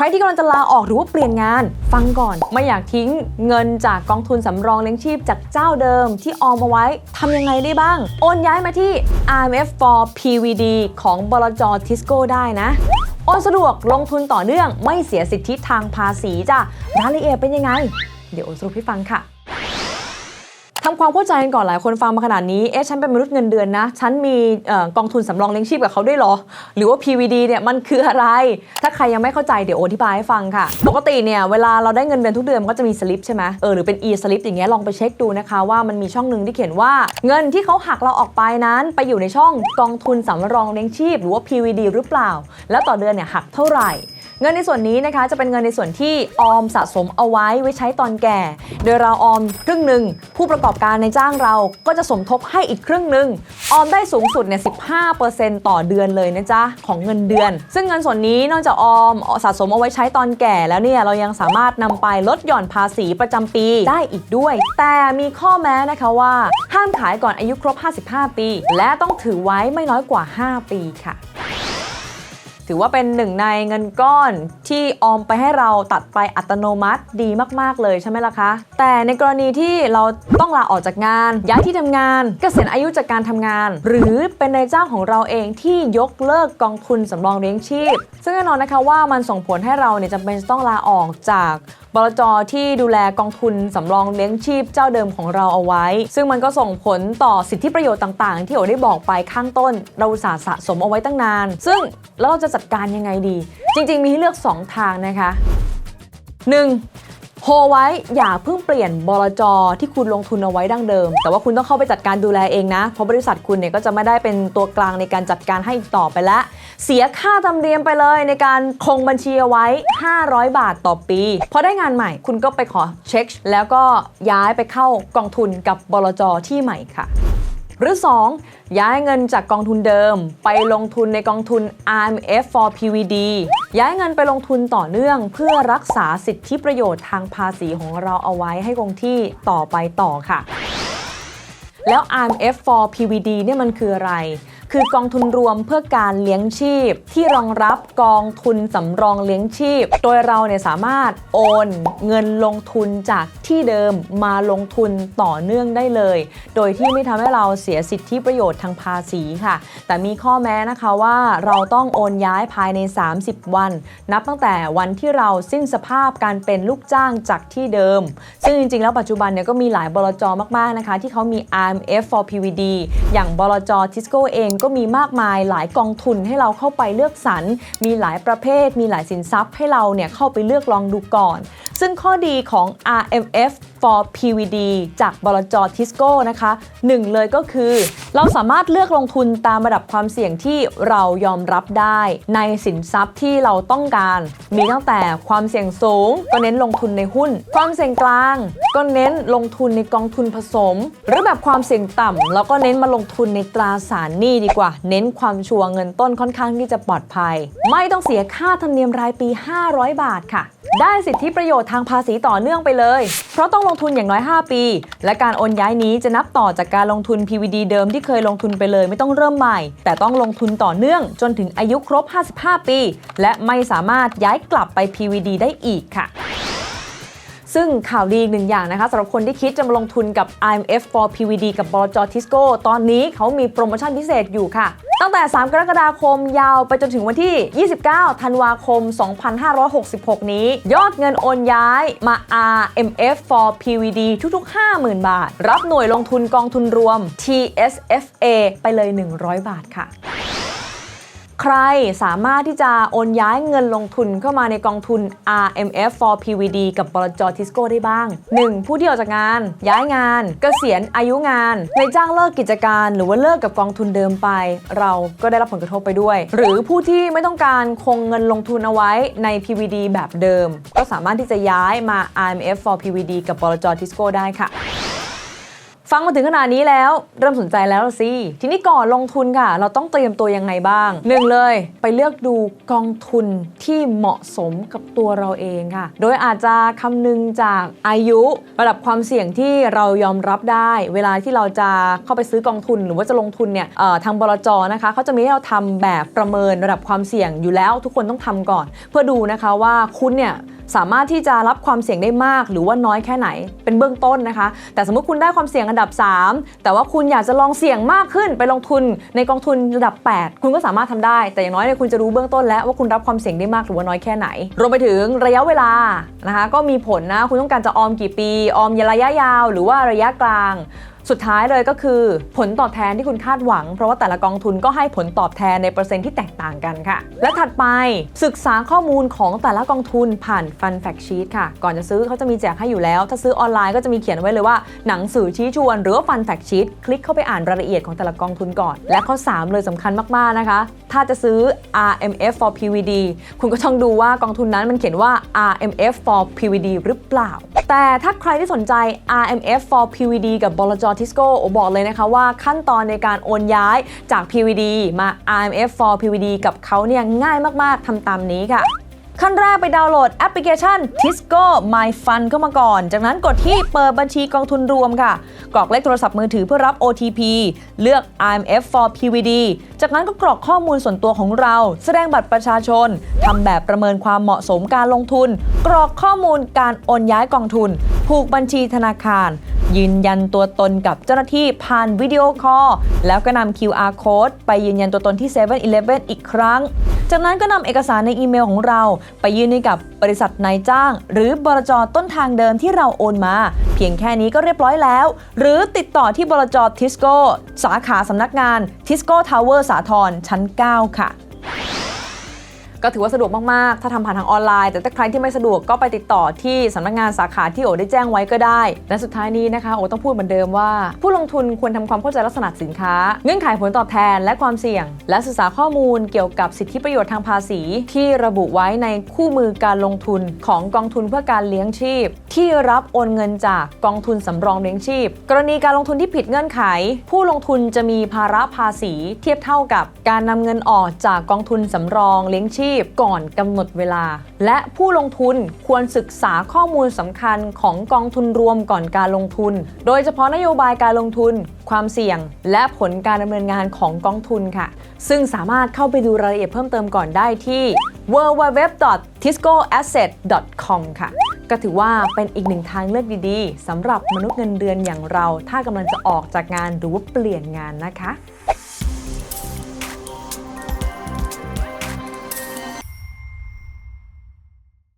ใครที่กำลังจะลาออกหรือว่าเปลี่ยนงาน ฟังก่อน ไม่อยากทิ้งเงินจากกองทุนสำรองเลี้ยงชีพจากเจ้าเดิมที่ออมเอาไว้ทำยังไงได้บ้าง โอนย้ายมาที่ IMF for PVD ของบลจทิสโก้ได้นะโอนสะดวกลงทุนต่อเนื่องไม่เสียสิทธิทางภาษีจ้ะรายละเอียดเป็นยังไง เดี๋ยวโอนสรุปให้ฟังค่ะ ทำความเข้าใจกันก่อนหลายคนฟังมาขนาดนี้ เอ๊ะฉันเป็นมนุษย์เงินเดือนนะ ฉันมีกองทุนสำรองเลี้ยงชีพกับเขาด้วยเหรอ หรือว่า PVD เนี่ยมันคืออะไร ถ้าใครยังไม่เข้าใจเดี๋ยวอธิบายให้ฟังค่ะ ปกติเนี่ยเวลาเราได้เงินเดือนทุกเดือนมันก็จะมีสลิปใช่ไหมเออหรือเป็น e สลิปอย่างเงี้ยลองไปเช็คดูนะคะว่ามันมีช่องหนึ่งที่เขียนว่า เงินที่เขาหักเราออกไปนั้น ไปอยู่ในช่องกองทุนสำรองเลี้ยงชีพ หรือว่า PVD หรือเปล่า แล้วต่อเดือนเนี่ยหักเท่าไหร่ เงินในส่วนนี้นะคะจะเป็นเงินในส่วนที่ออมสะสมเอาไว้ไว้ใช้ตอนแก่ โดยเราออมครึ่งหนึ่งผู้ประกอบการในจ้างเราก็จะสมทบให้อีกครึ่งหนึ่งออมได้สูงสุดเนี่ย15%ต่อเดือนเลยนะจ๊ะของเงินเดือน ซึ่งเงินส่วนนี้นอกจากออมสะสมเอาไว้ใช้ตอนแก่แล้วเนี่ยเรายังสามารถนำไปลดหย่อนภาษีประจำปีได้อีกด้วย แต่มีข้อแม้นะคะว่า ห้ามขายก่อนอายุครบ 55 ปี และต้องถือไว้ไม่น้อยกว่า 5 ปีค่ะ ถือว่าเป็นหนึ่งในเงินก้อนที่ออมไปให้เราตัดไปอัตโนมัติดีมาก ๆ เลยใช่ไหมล่ะคะ แต่ในกรณีที่เราต้องลาออกจากงาน ย้ายที่ทำงานเกษียณอายุจากการทำงาน หรือเป็นนายจ้างของเราเองที่ยกเลิกกองทุนสำรองเลี้ยงชีพ ซึ่งแน่นอนนะคะว่ามันส่งผลให้เราเนี่ยจำเป็นจะต้องลาออกจากบลจที่ดูแลกองทุนสำรองเลี้ยงชีพเจ้าเดิมของเราเอาไว้ ซึ่งมันก็ส่งผลต่อสิทธิประโยชน์ต่างๆ ที่โอได้บอกไปข้างต้น เราสาสะสมเอาไว้ตั้งนาน ซึ่งแล้วเราจะจัดการยังไงดี จริง ๆ มีให้เลือก 2 ทางนะคะ 1. โฮไว้อย่าเพิ่งเปลี่ยนบลจที่คุณลงทุนเอาไว้ดั้งเดิม แต่ว่าคุณต้องเข้าไปจัดการดูแลเองนะ เพราะบริษัทคุณเนี่ยก็จะไม่ได้เป็นตัวกลางในการจัดการให้อีกต่อไปแล้ว เสียค่าธรรมเนียมไปเลยในการคงบัญชีเอาไว้ 500 บาทต่อปี พอได้งานใหม่คุณก็ไปขอเช็ค แล้วก็ย้ายไปเข้ากองทุนกับบลจที่ใหม่ค่ะ หรือ 2. ย้ายเงินจากกองทุนเดิม ไปลงทุนในกองทุน RMF for PVD ย้ายเงินไปลงทุนต่อเนื่อง เพื่อรักษาสิทธิประโยชน์ทางภาษีของเราเอาไว้ให้คงที่ต่อไปต่อค่ะ แล้ว RMF for PVD เนี่ยมันคืออะไร คือกองทุนรวมเพื่อการเลี้ยงชีพ ที่รองรับกองทุนสำรองเลี้ยงชีพ โดยเราเนี่ยสามารถโอนเงินลงทุนจากที่เดิมมาลงทุนต่อเนื่องได้เลย โดยที่ไม่ทำให้เราเสียสิทธิประโยชน์ทางภาษีค่ะ แต่มีข้อแม้นะคะว่าเราต้องโอนย้ายภายใน 30 วัน นับตั้งแต่วันที่เราสิ้นสภาพการเป็นลูกจ้างจากที่เดิม ซึ่งจริงๆ แล้วปัจจุบันเนี่ยก็มีหลายบลจมากๆนะคะ ที่เขามี RMF for PVD อย่างบลจทิสโก้เองก็มีมากมายหลายกองทุนให้เราเข้าไปเลือกสรร มีหลายประเภท มีหลายสินทรัพย์ให้เราเนี่ยเข้าไปเลือกลองดูก่อน ซึ่งข้อดีของ RMF for PVD จากบลจทิสโก้นะคะหนึ่งเลยก็คือ เราสามารถเลือกลงทุนตามระดับความเสี่ยงที่เรายอมรับได้ในสินทรัพย์ที่เราต้องการ มีตั้งแต่ความเสี่ยงสูง ก็เน้นลงทุนในหุ้น ความเสี่ยงกลาง ก็เน้นลงทุนในกองทุนผสม หรือแบบความเสี่ยงต่ำแล้วก็เน้นมาลงทุนในตราสารหนี้ดีกว่า เน้นความชัวร์เงินต้นค่อนข้างที่จะปลอดภัย ไม่ต้องเสียค่าธรรมเนียมรายปี 500 บาทค่ะ ได้สิทธิประโยชน์ทางภาษีต่อเนื่องไปเลย เพราะต้องลงทุนอย่างน้อย 5 ปี และการโอนย้ายนี้จะนับต่อจากการลงทุน PVD เดิมที่เคยลงทุนไปเลยไม่ต้องเริ่มใหม่ แต่ต้องลงทุนต่อเนื่องจนถึงอายุครบ 55 ปี และไม่สามารถย้ายกลับไป PVD ได้อีกค่ะซึ่งข่าวดีหนึ่งอย่างนะคะสำหรับคนที่คิดจะมาลงทุนกับ IMF for PVD กับบจทิสโก้ตอนนี้เขามีโปรโมชั่นพิเศษอยู่ค่ะ ตั้งแต่ 3 กรกฎาคมยาวไปจนถึงวันที่ 29 ธันวาคม 2566 นี้ ยอดเงินโอนย้ายมา RMF for PVD ทุกๆ 50,000 บาท รับหน่วยลงทุนกองทุนรวม TSFA ไปเลย 100 บาทค่ะ รสามารถที่จะโอนย้ายเงินลงทุนเข้ามาในกองทุน RMF for PVD กับบลจทิสโก้ได้บ้าง 1. ผู้ที่ออกจากงาน ย้ายงานเกษียณอายุงานในจ้างเลิกกิจการ หรือว่าเลิกกับกองทุนเดิมไป เราก็ได้รับผลกระทบไปด้วย หรือผู้ที่ไม่ต้องการคงเงินลงทุนเอาไว้ใน PVD แบบเดิม ก็สามารถที่จะย้ายมา RMF for PVD กับบลจทิสโก้ได้ค่ะ ฟังมาถึงขนาดนี้แล้วเริ่มสนใจแล้วสิ ทีนี้ก่อนลงทุนค่ะ เราต้องเตรียมตัวยังไงบ้างหนึ่งเลย ไปเลือกดูกองทุนที่เหมาะสมกับตัวเราเองค่ะ โดยอาจจะคำนึงจากอายุระดับความเสี่ยงที่เรายอมรับได้ เวลาที่เราจะเข้าไปซื้อกองทุนหรือว่าจะลงทุนเนี่ยทางบลจนะคะเขาจะมีให้เราทำแบบประเมินระดับความเสี่ยงอยู่แล้ว ทุกคนต้องทำก่อน เพื่อดูนะคะว่าคุณเนี่ย สามารถที่จะรับความเสี่ยงได้มาก หรือว่าน้อยแค่ไหน เป็นเบื้องต้นนะคะ แต่สมมติคุณได้ความเสี่ยงอันดับ 3 แต่ว่าคุณอยากจะลองเสี่ยงมากขึ้นไปลงทุนในกองทุนระดับ 8 คุณก็สามารถทำได้ แต่อย่างน้อยเนี่ยคุณจะรู้เบื้องต้นแล้วว่าคุณรับความเสี่ยงได้มากหรือว่าน้อยแค่ไหน รวมไปถึงระยะเวลานะคะก็มีผลนะคุณต้องการจะออมกี่ปี ออมระยะยาว หรือว่าระยะกลาง สุดท้ายเลยก็คือผลตอบแทนที่คุณคาดหวัง เพราะว่าแต่ละกองทุนก็ให้ผลตอบแทนในเปอร์เซ็นต์ที่แตกต่างกันค่ะ และถัดไปศึกษาข้อมูลของแต่ละกองทุนผ่าน Fun Fact Sheet ค่ะ ก่อนจะซื้อเขาจะมีแจกให้อยู่แล้ว ถ้าซื้อออนไลน์ก็จะมีเขียนไว้เลยว่าหนังสือชี้ชวนหรือว่า Fun Fact Sheet คลิกเข้าไปอ่านรายละเอียดของแต่ละกองทุนก่อน และข้อ 3 เลยสำคัญมากๆนะคะ ถ้าจะซื้อ RMF for PVD คุณก็ต้องดูว่ากองทุนนั้นมันเขียนว่า RMF for PVD หรือเปล่า แต่ถ้าใครที่สนใจ RMF for PVD กับบลจทิสโก้บอกเลยนะคะว่าขั้นตอนในการโอนย้ายจาก PVD มา RMF for PVD กับเขาเนี่ยง่ายมาก ๆทำตามนี้ค่ะขั้นแรกไปดาวน์โหลดแอปพลิเคชัน Tisco My Fund เข้ามาก่อน จากนั้นกดที่เปิดบัญชีกองทุนรวมค่ะ กรอกเลขโทรศัพท์มือถือเพื่อรับ OTP เลือก IMF for PVD จากนั้นก็กรอกข้อมูลส่วนตัวของเรา แสดงบัตรประชาชน ทำแบบประเมินความเหมาะสมการลงทุน กรอกข้อมูลการโอนย้ายกองทุน ผูกบัญชีธนาคาร ยืนยันตัวตนกับเจ้าหน้าที่ผ่านวิดีโอคอลแล้วก็นำ QR code ไปยืนยันตัวตนที่7 e เ e ่ e อีกครั้ง จากนั้นก็นำเอกสารในอีเมลของเรา ไปยื่นให้กับบริษัทนายจ้าง หรือบลจต้นทางเดิมที่เราโอนมา เพียงแค่นี้ก็เรียบร้อยแล้ว หรือติดต่อที่บลจทิสโก้สาขาสำนักงานทิสโก้ทาวเวอร์สาทรชั้น 9 ค่ะ ก็ถือว่าสะดวกมาก ๆ ถ้าทำผ่านทางออนไลน์ แต่ถ้าใครที่ไม่สะดวกก็ไปติดต่อที่สำนักงานสาขาที่โอได้แจ้งไว้ก็ได้ และสุดท้ายนี้นะคะโอต้องพูดเหมือนเดิมว่า ผู้ลงทุนควรทำความเข้าใจลักษณะสินค้า เงื่อนไขผลตอบแทนและความเสี่ยง และศึกษาข้อมูลเกี่ยวกับสิทธิประโยชน์ทางภาษี ที่ระบุไว้ในคู่มือการลงทุนของกองทุนเพื่อการเลี้ยงชีพ ที่รับโอนเงินจากกองทุนสำรองเลี้ยงชีพ กรณีการลงทุนที่ผิดเงื่อนไข ผู้ลงทุนจะมีภาระภาษี เทียบเท่ากับการนำเงินออกจากกองทุนสำรองเลี้ยงชีพชีพก่อนกำหนดเวลา และผู้ลงทุนควรศึกษาข้อมูลสำคัญของกองทุนรวมก่อนการลงทุน โดยเฉพาะนโยบายการลงทุน ความเสี่ยง และผลการดำเนินงานของกองทุนค่ะ ซึ่งสามารถเข้าไปดูรายละเอียดเพิ่มเติมก่อนได้ที่ www.tiscoasset.com ค่ะก็ถือว่าเป็นอีกหนึ่งทางเลือกดีๆสำหรับมนุษย์เงินเดือนอย่างเรา ถ้ากำลังจะออกจากงานหรือว่าเปลี่ยนงานนะคะ